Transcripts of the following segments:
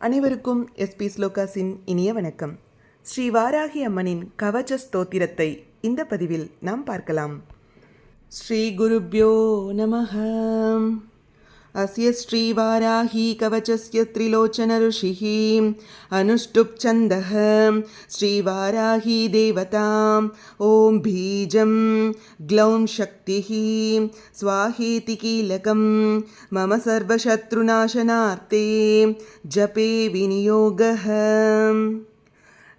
அனைவருக்கும் எஸ்பி ஸ்லோகாஸின் இனிய வணக்கம். ஸ்ரீ வாராகி அம்மனின் கவச்ச ஸ்தோத்திரத்தை இந்த பதிவில் நாம் பார்க்கலாம். ஸ்ரீ குருப்யோ நமகம் अस्य श्रीवाराही कवचस्य त्रिलोचनऋषिः अनुष्टुप्छन्दः। श्रीवाराही देवताम्। ॐ बीजं ग्लौं शक्तिः। स्वाहेति कीलकं मम सर्वशत्रुनाशनार्थे। जपे विनियोगः।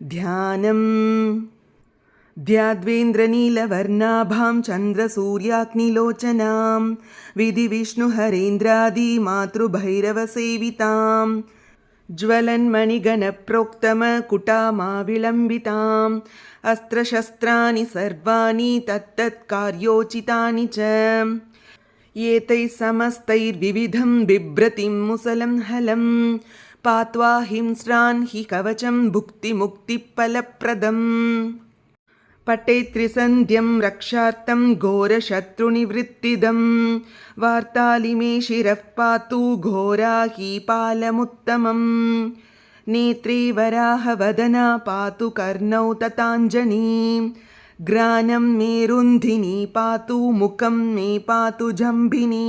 ध्यानम्। ध्याद्वेन्द्रनीलवर्णाभां चन्द्रसूर्याग्निलोचनां विधिविष्णुहरेन्द्रादिमातृभैरवसेवितां ज्वलन्मणिगणप्रोक्तमकुटामाविलम्बिताम् अस्त्रशस्त्राणि सर्वाणि तत्तत्कार्योचितानि च एतैः समस्तैर्विविधं बिभ्रतिं मुसलं हलं पात्वा हिंस्रान् हि कवचं भुक्तिमुक्तिफलप्रदम् पटे त्रिसन्ध्यं रक्षार्थं घोरशत्रुनिवृत्तिदं वार्तालिमे शिरः पातु घोरा हि पालमुत्तमम् नेत्रे वराहवदना पातु कर्णौ तताञ्जनी। ग्रानं मे रुन्धिनी पातु मुखं मे पातु जम्भिनी।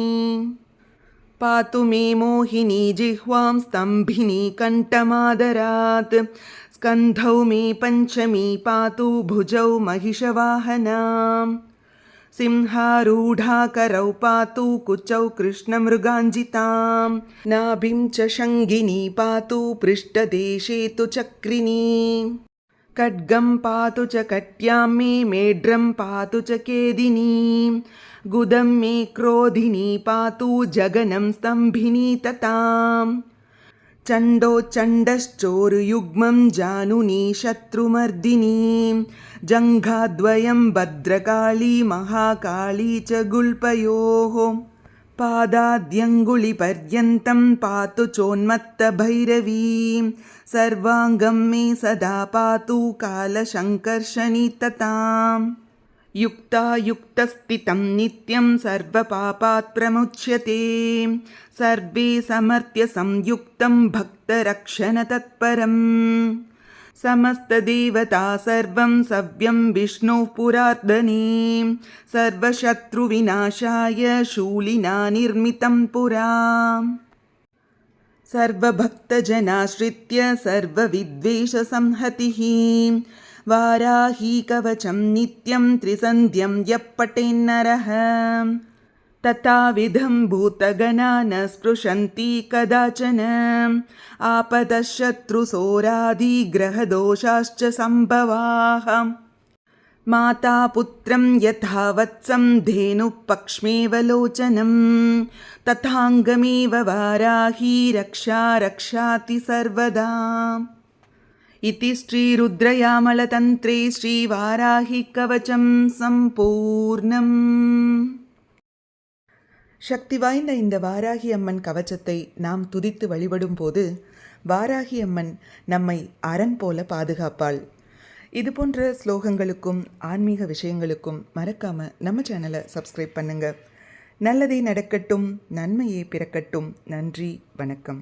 पातु मे मोहिनी जिह्वां स्तम्भिनी कण्ठमादरात् स्कन्धौ मे पञ्चमी पातु भुजौ महिषवाहनाम्। सिंहारूढाकरौ पातु कुचौ कृष्णमृगाञ्जितां नाभिं च शङ्गिनी पातु पृष्ठदेशे तु चक्रिणी। खड्गं पातु च कट्यां मे मेढ्रं पातु च केदिनी। गुदं मे क्रोधिनी पातु जगनं स्तम्भिनी तताम्। चण्डोच्चण्डश्चोरुयुग्मं जानुनी शत्रुमर्दिनी। जङ्घाद्वयं भद्रकाली महाकाली च गुल्पयोः। पादाद्यङ्गुलिपर्यन्तं पातु चोन्मत्तभैरवी। सर्वाङ्गं मे सदा पातु कालशङ्कर्षणि तताम् युक्तायुक्तस्थितं नित्यं सर्वपापात् प्रमुच्यते। सर्वे समर्थ्य संयुक्तं भक्तरक्षणतत्परम्। समस्तदेवता सर्वं सव्यं विष्णोः पुरार्दने। सर्वशत्रुविनाशाय शूलिना निर्मितं पुरा। सर्वभक्तजनाश्रित्य सर्वविद्वेषसंहतिः वाराही कवचं नित्यं त्रिसन्ध्यं यः पठेन्नरः तथाविधं भूतगणा न स्पृशन्ति कदाचन। आपदः शत्रुसोरादिग्रहदोषाश्च सम्भवाः। माता पुत्रं यथा वत्सं धेनुः पक्ष्मेव लोचनं। तथाङ्गमेव वाराही रक्षा रक्षाति सर्वदा इति श्रीरुद्रयामलतन्त्रे श्रीवाराहि कवचं सम्पूर्णम् சக்தி வாய்ந்த இந்த வாராகி அம்மன் கவச்சத்தை நாம் துதித்து வழிபடும் போது வாராகி அம்மன் நம்மை அரண் போல பாதுகாப்பாள் இது போன்ற ஸ்லோகங்களுக்கும் ஆன்மீக விஷயங்களுக்கும் மறக்காம நம்ம சேனலை சப்ஸ்கிரைப் பண்ணுங்க நல்லதே நடக்கட்டும் நன்மையே பிறக்கட்டும் நன்றி வணக்கம்